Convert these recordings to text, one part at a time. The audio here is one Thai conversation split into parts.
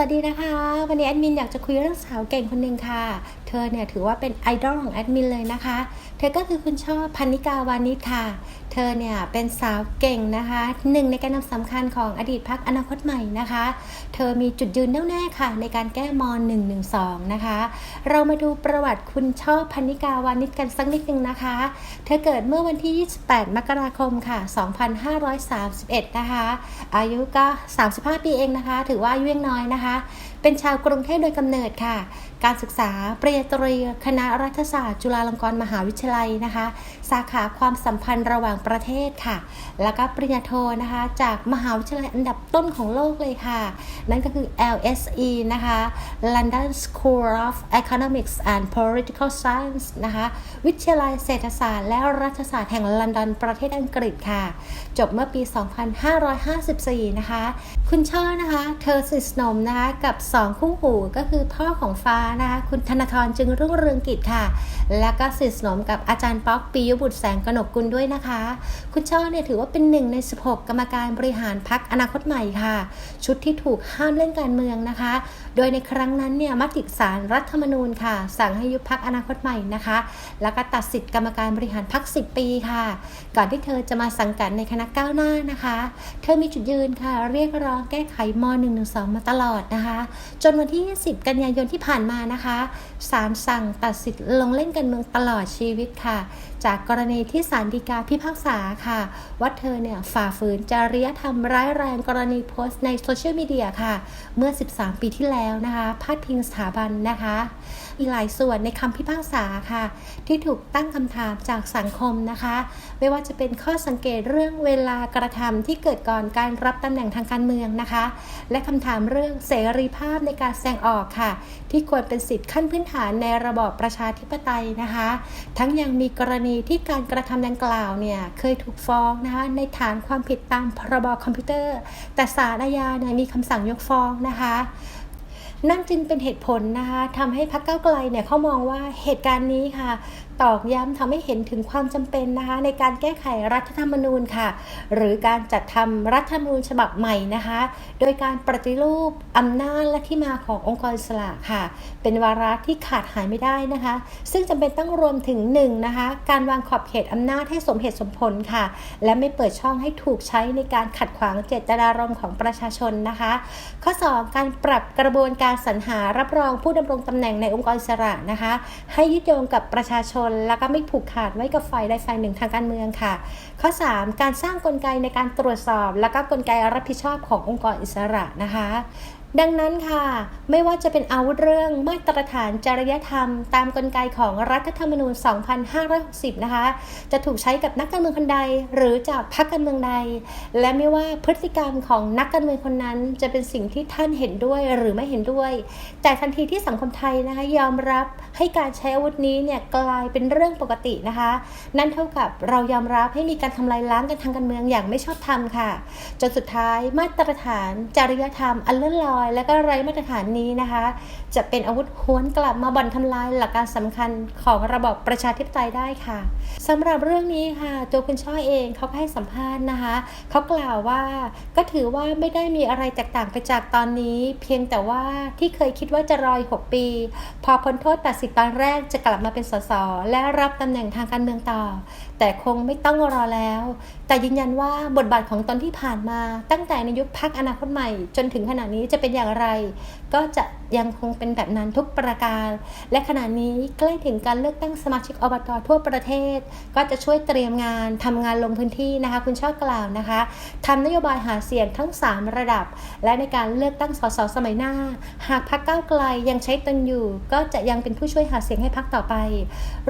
วัสดีนะคะ วันนี้แอดมินอยากจะคุยเรื่องสาวเก่งคนหนึ่งค่ะ เธอเนี่ยถือว่าเป็นไอดอลของแอดมินเลยนะคะ เธอก็คือคุณชอบพันนิกาวานิชค่ะเธอเนี่ยเป็นสาวเก่งนะคะหนึ่งในแกนนำสำคัญของอดีตพักอนาคตใหม่นะคะ เธอมีจุดยืนแน่วแน่ค่ะ ในการแก้ม .112 นะคะ เรามาดูประวัติคุณช่อพันนิกาวานิชกันสักนิดนึงนะคะ เธอเกิดเมื่อวันที่ 28 มกราคมค่ะ 2531 นะคะ อายุก็ 35 ปีเองนะคะ ถือว่าอายุยังน้อยนะคะ เป็นชาวกรุงเทพโดยกำเนิดค่ะ การศึกษาปริญญาตรีคณะรัฐศาสตร์ จุฬาลงกรณ์มหาวิทยาลัยนะคะ สาขาความสัมพันธ์ระหว่างประเทศค่ะ แล้วก็ปริญญาโทนะคะ จากมหาวิทยาลัยอันดับต้นของโลกเลยค่ะ นั่นก็คือ LSE นะคะ London School of Economics and Political Science นะคะ วิทยาลัยเศรษฐศาสตร์ และรัฐศาสตร์แห่งลอนดอนประเทศอังกฤษค่ะ จบเมื่อปี 2554 นะคะ คุณช่อนะคะ เธอสิสนมนะคะ กับ 2 คู่หูก็คือพ่อของฟ้านะคะคุณธนาธรจึงรุ่งเรืองกิจค่ะ แล้วก็สิทสนมกับอาจารย์ป๊อกปียบุตรแสงกนกกุลด้วยนะคะ คุณช่อเนี่ยถือว่าเป็นหนึ่งใน 16 กรรมการบริหารพักอนาคตใหม่ค่ะ ชุดที่ถูกห้ามเล่นการเมืองนะคะ โดยในครั้งนั้นเนี่ยมติสารรัฐธรรมนูญค่ะ สั่งให้ยุบพักอนาคตใหม่นะคะ แล้วก็ตัดสิทธิกรรมการบริหารพัก10 ปีค่ะ ก่อนที่เธอจะมาสังกัดในคณะก้าวหน้านะคะ เธอมีจุดยืนค่ะ เรียกร้องแก้ไขม .112 มาตลอดนะคะ จนวันที่20กันยายนที่ผ่านมานะคะศาลสั่งตัดสิทธิ์ลงเล่นการเมืองตลอดชีวิตค่ะ จากกรณีที่ศาลฎีกาพิพากษาค่ะ ว่าเธอเนี่ยฝ่าฝืนจริยธรรมร้ายแรงกรณีโพสต์ในโซเชียลมีเดียค่ะ เมื่อ 13 ปีที่แล้วนะคะพาดพิงสถาบันนะคะมีหลายส่วนในคำพิพากษาค่ะ ที่ถูกตั้งคำถามจากสังคมนะคะ ไม่ว่าจะเป็นข้อสังเกตเรื่องเวลากระทำที่เกิดก่อนการรับตำแหน่งทางการเมืองนะคะ และคำถามเรื่องเสรีภาพในการแสดงออกค่ะ ที่ควรเป็นสิทธิขั้นพื้นฐานในระบอบประชาธิปไตยนะคะ ทั้งยังมีกรณีที่การกระทำดังกล่าวเนี่ยเคยถูกฟ้องนะคะในฐานความผิดตามพรบคอมพิวเตอร์ แต่ศาลอาญาเนี่ยมีคำสั่งยกฟ้องนะคะ นั่นจึงเป็นเหตุผลนะคะทำให้พรรคก้าไกลเนี่ยเขามองว่าเหตุการณ์นี้ค่ะตอกย้ำทำให้เห็นถึงความจำเป็นนะคะในการแก้ไขรัฐธรรมนูญค่ะ หรือการจัดทำรัฐธรรมนูญฉบับใหม่นะคะ โดยการปฏิรูปอำนาจและที่มาขององค์กรอิสระค่ะ เป็นวาระที่ขาดหายไม่ได้นะคะ ซึ่งจำเป็นต้องรวมถึง1นงนะคะการวางขอบเขตอำนาจให้สมเหตุสมผลค่ะ และไม่เปิดช่องให้ถูกใช้ในการขัดขวางเจตนารมณ์ของประชาชนนะคะ ข้อ 2 การปรับกระบวนการสรรหารับรองผู้ดำรงตำแหน่งในองค์กรอิสระนะคะ ให้ยึดโยงกับประชาชน แล้วก็ไม่ผูกขาดไว้กับฝ่ายใดฝ่ายหนึ่งทางการเมืองค่ะ ข้อ 3 การสร้างกลไกในการตรวจสอบ และก็กลไกรับผิดชอบขององค์กรอิสระนะคะ ดังนั้นค่ะ ไม่ว่าจะเป็นอาวุธเรื่องมาตรฐานจริยธรรม ตามกลไกของรัฐธรรมนูญ 2560 นะคะ จะถูกใช้กับนักการเมืองคนใด หรือจากพรรคการเมืองใด และไม่ว่าพฤติกรรมของนักการเมืองคนนั้น จะเป็นสิ่งที่ท่านเห็นด้วยหรือไม่เห็นด้วย แต่ทันทีที่สังคมไทยนะคะยอมรับให้การใช้อาวุธนี้เนี่ยกลายเป็นเรื่องปกตินะคะ นั่นเท่ากับเรายอมรับให้มีการทำลายล้างกันทางการเมืองอย่างไม่ชอบธรรมค่ะ จนสุดท้ายมาตรฐานจริยธรรมอันเลื่อนลอยและก็ไร้มาตรฐานนี้นะคะ จะเป็นอาวุธหวนกลับมาบ่อนทำลายหลักการสำคัญของระบอบประชาธิปไตยได้ค่ะสำหรับเรื่องนี้ค่ะ ตัวคุณช่อเองเขาให้สัมภาษณ์นะคะเขากล่าวว่าก็ถือว่าไม่ได้มีอะไรแตกต่างไปจากตอนนี้ เพียงแต่ว่าที่เคยคิดว่าจะรออีก6ปี พอพ้นโทษตัดสิทธิ์ตอนแรกจะกลับมาเป็นสสและรับตำแหน่งทางการเมืองต่อ แต่คงไม่ต้องรอแล้ว แต่ยืนยันว่าบทบาทของตอนที่ผ่านมา ตั้งแต่ในยุคพักอนาคตใหม่ จนถึงขณะนี้จะเป็นอย่างไร ก็จะ ยังคงเป็นแบบนั้นทุกประการ และขณะนี้ใกล้ถึงการเลือกตั้งสมาชิกอบตทั่วประเทศ ก็จะช่วยเตรียมงานทำงานลงพื้นที่นะคะ คุณชอบกล่าวนะคะทำนโยบายหาเสียงทั้ง 3 ระดับ และในการเลือกตั้งสสสมัยหน้า หากพักก้าวไกลยังใช้ตนอยู่ ก็จะยังเป็นผู้ช่วยหาเสียงให้พักต่อไป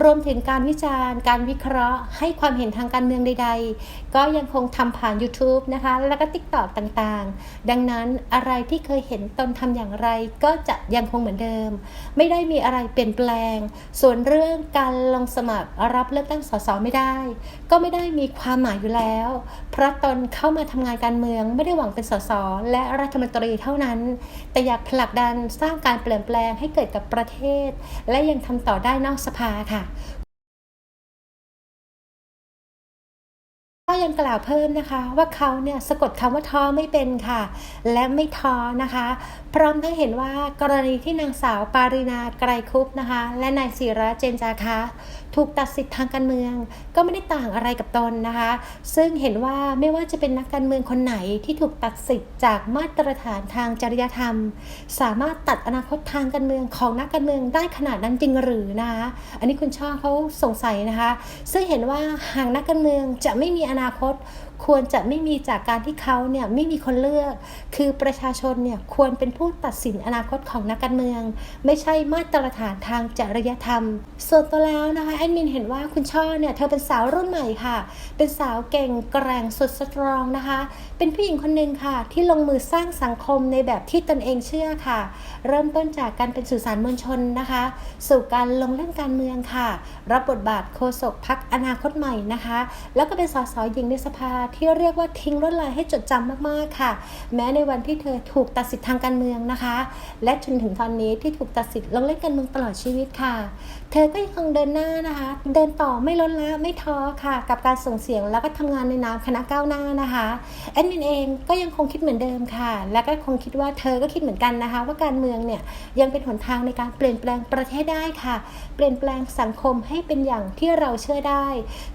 รวมถึงการวิจารณ์ การวิเคราะห์ ให้ความเห็นทางการเมืองใด ๆ ก็ยังคงทำผ่าน YouTube นะคะ แล้วก็ TikTok ต่างๆ ดังนั้นอะไรที่เคยเห็นตนทำอย่างไรก็จะยังคงเหมือนเดิม ไม่ได้มีอะไรเปลี่ยนแปลง ส่วนเรื่องการลงสมัครรับเลือกตั้งสสไม่ได้ ก็ไม่ได้มีความหมายอยู่แล้ว เพราะตนเข้ามาทำงานการเมือง ไม่ได้หวังเป็นสสและรัฐมนตรีเท่านั้น แต่อยากผลักดันสร้างการเปลี่ยนแปลงให้เกิดกับประเทศ และยังทำต่อได้นอกสภาค่ะ ยังกล่าวเพิ่มนะคะ ว่าเขาเนี่ยสะกดคำว่าท้อไม่เป็นค่ะ และไม่ท้อนะคะ พร้อมทั้งเห็นว่ากรณีที่นางสาวปารินาไกรคุปนะคะ และนายศิระเจนจาคะถูกตัดสิทธิ์ทางการเมือง ก็ไม่ได้ต่างอะไรกับตนนะคะ ซึ่งเห็นว่าไม่ว่าจะเป็นนักการเมืองคนไหนที่ถูกตัดสิทธิ์จากมาตรฐานทางจริยธรรม สามารถตัดอนาคตทางการเมืองของนักการเมืองได้ขนาดนั้นจริงหรือนะคะ อันนี้คุณช่อเขาสงสัยนะคะ ซึ่งเห็นว่าหากนักการเมืองจะไม่มีอนาคต ควรจะไม่มีจากการที่เขาเนี่ยไม่มีคนเลือก คือประชาชนเนี่ยควรเป็นผู้ตัดสินอนาคตของนักการเมือง ไม่ใช่มาตรฐานทางจริยธรรม ส่วนตัวแล้วนะคะแอดมินเห็นว่าคุณช่อเนี่ยเธอเป็นสาวรุ่นใหม่ค่ะ เป็นสาวเก่งแกร่งสุดสตรองนะคะ เป็นผู้หญิงคนหนึ่งค่ะ ที่ลงมือสร้างสังคมในแบบที่ตนเองเชื่อค่ะ เริ่มต้นจากการเป็นสื่อสารมวลชนนะคะ สู่การลงเล่นการเมืองค่ะ รับบทบาทโฆษกพักอนาคตใหม่นะคะ แล้วก็เป็นสสหญิงในสภาที่เรียกว่าทิ้งลวดลายให้จดจำมากๆค่ะ แม้ในวันที่เธอถูกตัดสิทธิ์ทางการเมืองนะคะ และจนถึงตอนนี้ที่ถูกตัดสิทธิ์ลงเล่นการเมืองตลอดชีวิตค่ะ เธอก็ยังคงเดินหน้านะคะ เดินต่อไม่ลดละไม่ท้อค่ะ กับการส่งเสียงแล้วก็ทำงานในนามคณะก้าวหน้านะคะแอดมินเองก็ยังคงคิดเหมือนเดิมค่ะ และก็คงคิดว่าเธอก็คิดเหมือนกันนะคะ ว่าการเมืองเนี่ยยังเป็นหนทางในการเปลี่ยนแปลงประเทศได้ค่ะ เปลี่ยนแปลงสังคมให้เป็นอย่างที่เราเชื่อได้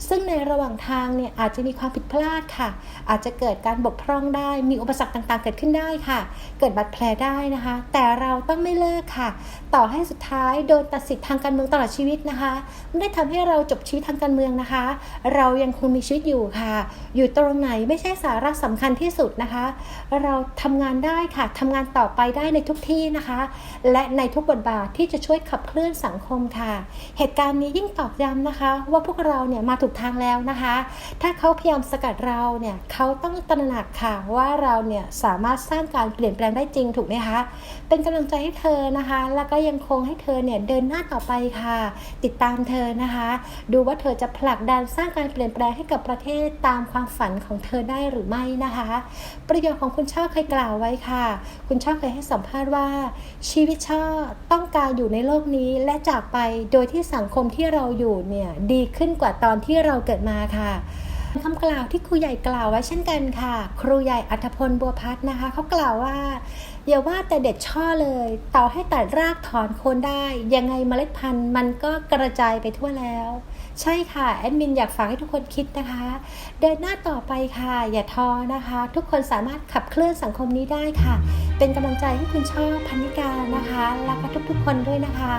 ซึ่งในระหว่างทางเนี่ยอาจจะมีความผิดพลาดค่ะ อาจจะเกิดการบกพร่องได้ มีอุปสรรคต่างๆ เกิดขึ้นได้ค่ะ เกิดบาดแผลได้นะคะ แต่เราต้องไม่เลิกค่ะ ต่อให้สุดท้ายโดนตัดสิทธิ์ทางการเมืองตลอดชีวิตนะคะไม่ได้ทำให้เราจบชีวิตทางการเมืองนะคะ เรายังคงมีชีวิตอยู่ค่ะ อยู่ตรงไหนไม่ใช่สาระสำคัญที่สุดนะคะ เราทำงานได้ค่ะทำงานต่อไปได้ในทุกที่นะคะ และในทุกบทบาทที่จะช่วยขับเคลื่อนสังคมค่ะ เหตุการณ์นี้ยิ่งตอกย้ำนะคะ ว่าพวกเราเนี่ยมาถูกทางแล้วนะคะ ถ้าเขาพยายามสกัดเราเนี่ยเขาต้องตระหนักค่ะว่าเราเนี่ยสามารถสร้างการเปลี่ยนแปลงได้จริงถูกไหมคะ เป็นกำลังใจให้เธอนะคะ แล้วก็ยังคงให้เธอเนี่ยเดินหน้าต่อไปค่ะ ติดตามเธอนะคะ ดูว่าเธอจะผลักดันสร้างการเปลี่ยนแปลงให้กับประเทศตามความฝันของเธอได้หรือไม่นะคะ ประโยชน์ของคุณช่อเคยกล่าวไว้ค่ะ คุณช่อเคยให้สัมภาษณ์ว่า ชีวิตช่อต้องการอยู่ในโลกนี้และจากไปโดยที่สังคมที่เราอยู่เนี่ยดีขึ้นกว่าตอนที่เราเกิดมาค่ะ คำกล่าวที่ครูใหญ่กล่าวไว้เช่นกันค่ะ ครูใหญ่อัธพลบัวพัฒน์นะคะเขากล่าวว่าอย่าว่าแต่เด็ดช่อเลย ต่อให้ตัดรากถอนโคนได้ ยังไงเมล็ดพันธุ์มันก็กระจายไปทั่วแล้ว ใช่ค่ะแอดมินอยากฝากให้ทุกคนคิดนะคะ เดินหน้าต่อไปค่ะ อย่าท้อนะคะ ทุกคนสามารถขับเคลื่อนสังคมนี้ได้ค่ะ เป็นกำลังใจให้คุณช่อพันนิกานะคะแล้วก็ทุกๆ คนด้วยนะคะ